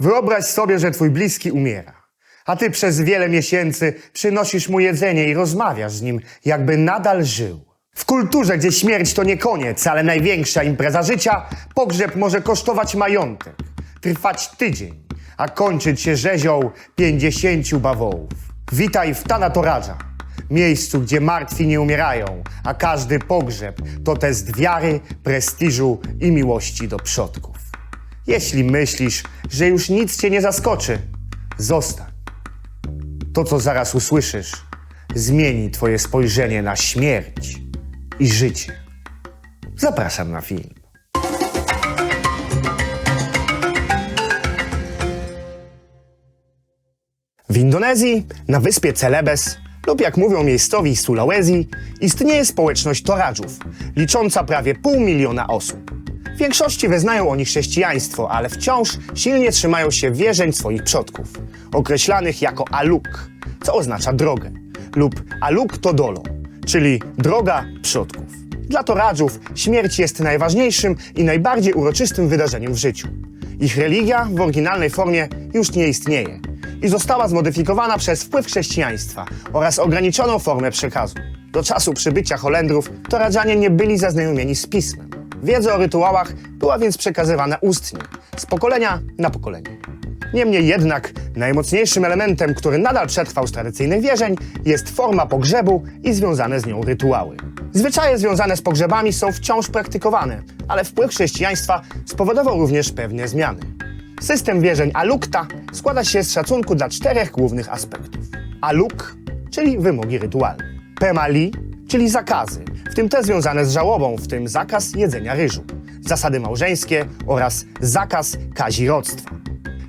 Wyobraź sobie, że twój bliski umiera, a ty przez wiele miesięcy przynosisz mu jedzenie i rozmawiasz z nim, jakby nadal żył. W kulturze, gdzie śmierć to nie koniec, ale największa impreza życia, pogrzeb może kosztować majątek, trwać tydzień, a kończyć się rzezią pięćdziesięciu bawołów. Witaj w Tanatoradża, miejscu, gdzie martwi nie umierają, a każdy pogrzeb to test wiary, prestiżu i miłości do przodków. Jeśli myślisz, że już nic cię nie zaskoczy, zostań. To, co zaraz usłyszysz, zmieni twoje spojrzenie na śmierć i życie. Zapraszam na film. W Indonezji, na wyspie Celebes, lub jak mówią miejscowi Sulawesi, istnieje społeczność Toradżów, licząca prawie pół miliona osób. W większości wyznają oni chrześcijaństwo, ale wciąż silnie trzymają się wierzeń swoich przodków, określanych jako Aluk, co oznacza drogę, lub Aluk to Dolo, czyli droga przodków. Dla Toradżów śmierć jest najważniejszym i najbardziej uroczystym wydarzeniem w życiu. Ich religia w oryginalnej formie już nie istnieje i została zmodyfikowana przez wpływ chrześcijaństwa oraz ograniczoną formę przekazu. Do czasu przybycia Holendrów Toradżanie nie byli zaznajomieni z pismem. Wiedza o rytuałach była więc przekazywana ustnie, z pokolenia na pokolenie. Niemniej jednak najmocniejszym elementem, który nadal przetrwał z tradycyjnych wierzeń, jest forma pogrzebu i związane z nią rytuały. Zwyczaje związane z pogrzebami są wciąż praktykowane, ale wpływ chrześcijaństwa spowodował również pewne zmiany. System wierzeń Alukta składa się z szacunku dla czterech głównych aspektów. Aluk, czyli wymogi rytualne. Pemali, czyli zakazy, tym te związane z żałobą, w tym zakaz jedzenia ryżu, zasady małżeńskie oraz zakaz kazirodztwa.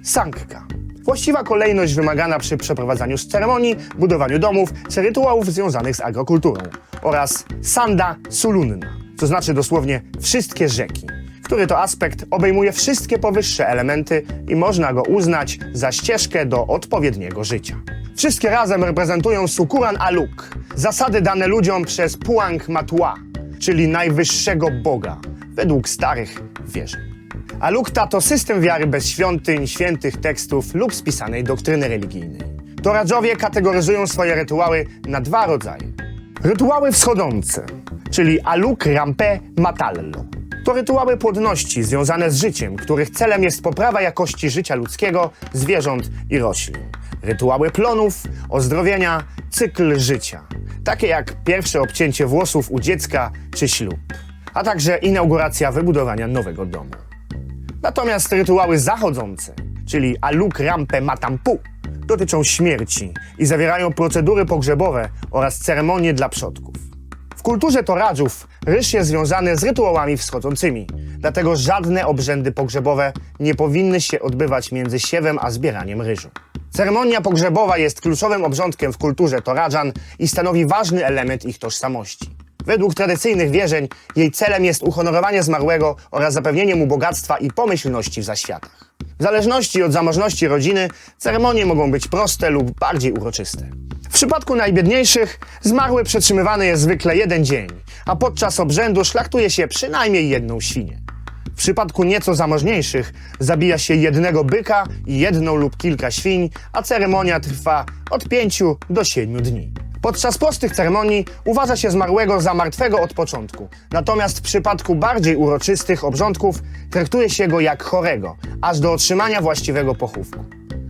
Sankka. Właściwa kolejność wymagana przy przeprowadzaniu ceremonii, budowaniu domów czy rytuałów związanych z agrokulturą. Oraz Sanda Sulunna, co znaczy dosłownie wszystkie rzeki, który to aspekt obejmuje wszystkie powyższe elementy i można go uznać za ścieżkę do odpowiedniego życia. Wszystkie razem reprezentują Sukuran Aluk, zasady dane ludziom przez Puang Matua, czyli najwyższego Boga, według starych wierzeń. Alukta to system wiary bez świątyń, świętych tekstów lub spisanej doktryny religijnej. Toradżowie kategoryzują swoje rytuały na dwa rodzaje. Rytuały wschodzące, czyli Aluk Rampe Matallo. To rytuały płodności związane z życiem, których celem jest poprawa jakości życia ludzkiego, zwierząt i roślin. Rytuały plonów, ozdrowienia, cykl życia, takie jak pierwsze obcięcie włosów u dziecka czy ślub, a także inauguracja wybudowania nowego domu. Natomiast rytuały zachodzące, czyli Aluk Rampe Matampu, dotyczą śmierci i zawierają procedury pogrzebowe oraz ceremonie dla przodków. W kulturze Toradżów ryż jest związany z rytuałami wschodzącymi, dlatego żadne obrzędy pogrzebowe nie powinny się odbywać między siewem a zbieraniem ryżu. Ceremonia pogrzebowa jest kluczowym obrządkiem w kulturze Toradżan i stanowi ważny element ich tożsamości. Według tradycyjnych wierzeń jej celem jest uhonorowanie zmarłego oraz zapewnienie mu bogactwa i pomyślności w zaświatach. W zależności od zamożności rodziny ceremonie mogą być proste lub bardziej uroczyste. W przypadku najbiedniejszych zmarły przetrzymywany jest zwykle jeden dzień, a podczas obrzędu szlachtuje się przynajmniej jedną świnię. W przypadku nieco zamożniejszych zabija się jednego byka i jedną lub kilka świń, a ceremonia trwa od 5 do 7 dni. Podczas prostych ceremonii uważa się zmarłego za martwego od początku, natomiast w przypadku bardziej uroczystych obrządków traktuje się go jak chorego, aż do otrzymania właściwego pochówku.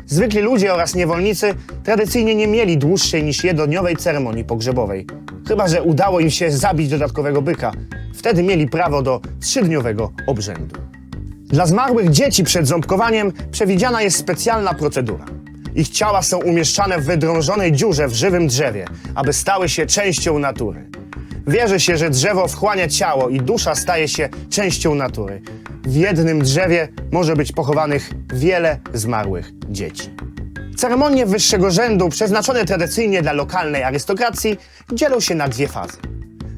Zwykli ludzie oraz niewolnicy tradycyjnie nie mieli dłuższej niż jednodniowej ceremonii pogrzebowej. Chyba, że udało im się zabić dodatkowego byka. Wtedy mieli prawo do trzydniowego obrzędu. Dla zmarłych dzieci przed ząbkowaniem przewidziana jest specjalna procedura. Ich ciała są umieszczane w wydrążonej dziurze w żywym drzewie, aby stały się częścią natury. Wierzy się, że drzewo wchłania ciało i dusza staje się częścią natury. W jednym drzewie może być pochowanych wiele zmarłych dzieci. Ceremonie wyższego rzędu, przeznaczone tradycyjnie dla lokalnej arystokracji, dzielą się na dwie fazy.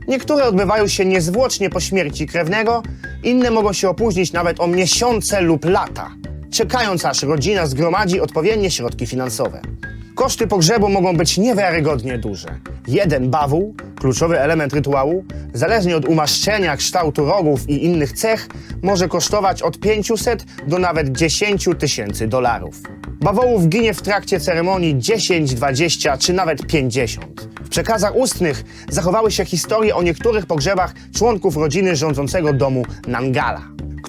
Niektóre odbywają się niezwłocznie po śmierci krewnego, inne mogą się opóźnić nawet o miesiące lub lata, czekając aż rodzina zgromadzi odpowiednie środki finansowe. Koszty pogrzebu mogą być niewiarygodnie duże. Jeden bawół, kluczowy element rytuału, zależnie od umaszczenia, kształtu rogów i innych cech, może kosztować od 500 do nawet 10 tysięcy dolarów. Bawołów ginie w trakcie ceremonii 10, 20 czy nawet 50. W przekazach ustnych zachowały się historie o niektórych pogrzebach członków rodziny rządzącego domu Nangala,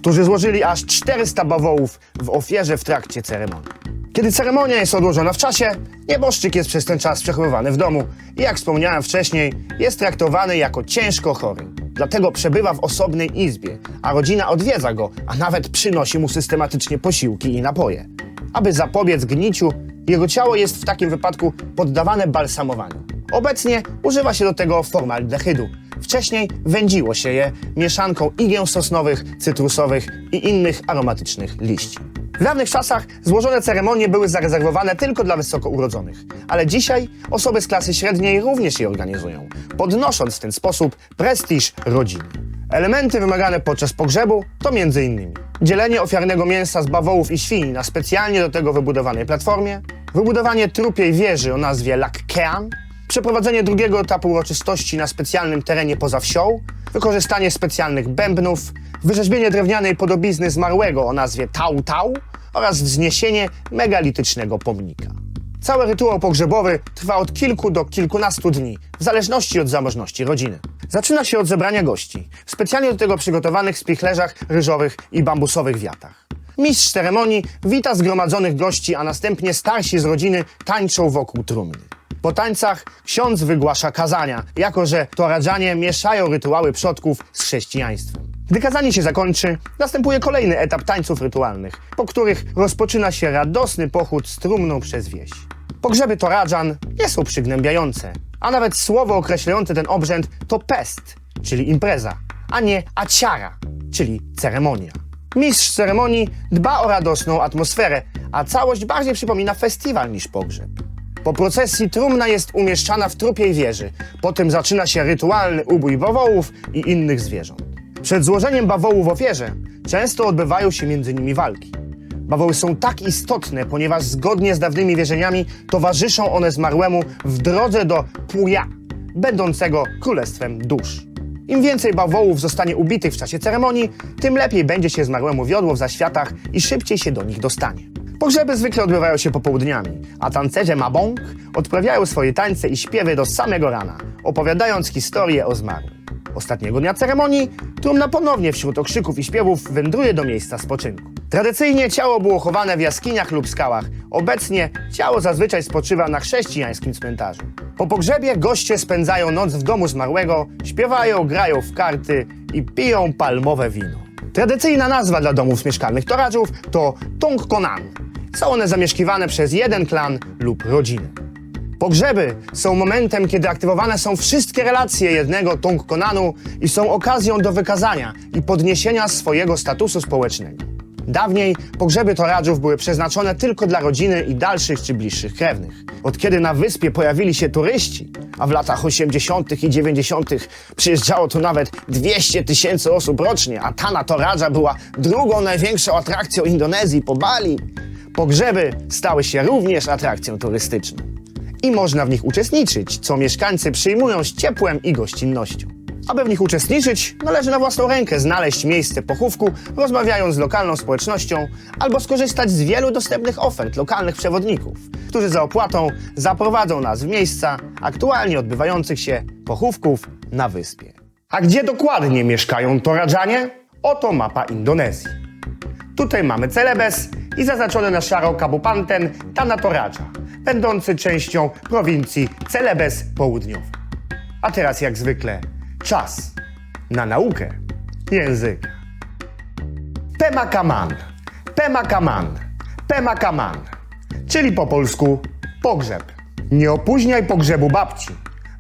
którzy złożyli aż 400 bawołów w ofierze w trakcie ceremonii. Kiedy ceremonia jest odłożona w czasie, nieboszczyk jest przez ten czas przechowywany w domu i jak wspomniałem wcześniej, jest traktowany jako ciężko chory. Dlatego przebywa w osobnej izbie, a rodzina odwiedza go, a nawet przynosi mu systematycznie posiłki i napoje. Aby zapobiec gniciu, jego ciało jest w takim wypadku poddawane balsamowaniu. Obecnie używa się do tego formaldehydu. Wcześniej wędziło się je mieszanką igieł sosnowych, cytrusowych i innych aromatycznych liści. W dawnych czasach złożone ceremonie były zarezerwowane tylko dla wysoko urodzonych, ale dzisiaj osoby z klasy średniej również je organizują, podnosząc w ten sposób prestiż rodziny. Elementy wymagane podczas pogrzebu to m.in. dzielenie ofiarnego mięsa z bawołów i świń na specjalnie do tego wybudowanej platformie, wybudowanie trupiej wieży o nazwie Lakkean, przeprowadzenie drugiego etapu uroczystości na specjalnym terenie poza wsią, wykorzystanie specjalnych bębnów, wyrzeźbienie drewnianej podobizny zmarłego o nazwie Tau Tau oraz wzniesienie megalitycznego pomnika. Cały rytuał pogrzebowy trwa od kilku do kilkunastu dni, w zależności od zamożności rodziny. Zaczyna się od zebrania gości, specjalnie do tego przygotowanych spichlerzach ryżowych i bambusowych wiatach. Mistrz ceremonii wita zgromadzonych gości, a następnie starsi z rodziny tańczą wokół trumny. Po tańcach ksiądz wygłasza kazania, jako że toradżanie mieszają rytuały przodków z chrześcijaństwem. Gdy kazanie się zakończy, następuje kolejny etap tańców rytualnych, po których rozpoczyna się radosny pochód z trumną przez wieś. Pogrzeby toradżan nie są przygnębiające, a nawet słowo określające ten obrzęd to pest, czyli impreza, a nie aciara, czyli ceremonia. Mistrz ceremonii dba o radosną atmosferę, a całość bardziej przypomina festiwal niż pogrzeb. Po procesji trumna jest umieszczana w trupiej wieży. Potem zaczyna się rytualny ubój bawołów i innych zwierząt. Przed złożeniem bawołu w ofierze często odbywają się między nimi walki. Bawoły są tak istotne, ponieważ zgodnie z dawnymi wierzeniami towarzyszą one zmarłemu w drodze do Puja, będącego królestwem dusz. Im więcej bawołów zostanie ubitych w czasie ceremonii, tym lepiej będzie się zmarłemu wiodło w zaświatach i szybciej się do nich dostanie. Pogrzeby zwykle odbywają się popołudniami, a tancerze mabong odprawiają swoje tańce i śpiewy do samego rana, opowiadając historię o zmarłym. Ostatniego dnia ceremonii trumna ponownie wśród okrzyków i śpiewów wędruje do miejsca spoczynku. Tradycyjnie ciało było chowane w jaskiniach lub skałach. Obecnie ciało zazwyczaj spoczywa na chrześcijańskim cmentarzu. Po pogrzebie goście spędzają noc w domu zmarłego, śpiewają, grają w karty i piją palmowe wino. Tradycyjna nazwa dla domów mieszkalnych torażów to Tong Konan. Są one zamieszkiwane przez jeden klan lub rodzinę. Pogrzeby są momentem, kiedy aktywowane są wszystkie relacje jednego Tong Konanu i są okazją do wykazania i podniesienia swojego statusu społecznego. Dawniej pogrzeby toradżów były przeznaczone tylko dla rodziny i dalszych czy bliższych krewnych. Od kiedy na wyspie pojawili się turyści, a w latach 80. i 90. przyjeżdżało tu nawet 200 tysięcy osób rocznie, a Tana Toradża była drugą największą atrakcją Indonezji po Bali, pogrzeby stały się również atrakcją turystyczną i można w nich uczestniczyć, co mieszkańcy przyjmują z ciepłem i gościnnością. Aby w nich uczestniczyć, należy na własną rękę znaleźć miejsce pochówku, rozmawiając z lokalną społecznością, albo skorzystać z wielu dostępnych ofert lokalnych przewodników, którzy za opłatą zaprowadzą nas w miejsca aktualnie odbywających się pochówków na wyspie. A gdzie dokładnie mieszkają Toradżanie? Oto mapa Indonezji. Tutaj mamy Celebes i zaznaczony na szaro Kabupanten Tanah Toraja, będący częścią prowincji Celebes Południowy. A teraz jak zwykle czas na naukę języka. Pemakaman, pemakaman, pemakaman, czyli po polsku pogrzeb. Nie opóźniaj pogrzebu babci,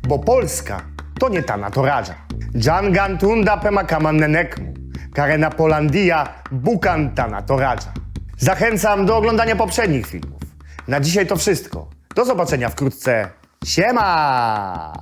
bo Polska to nie ta Toraja. Jangan tunda pemakaman nenekmu, karena Polandia bukan tana Toraja. Zachęcam do oglądania poprzednich filmów. Na dzisiaj to wszystko. Do zobaczenia wkrótce. Siema!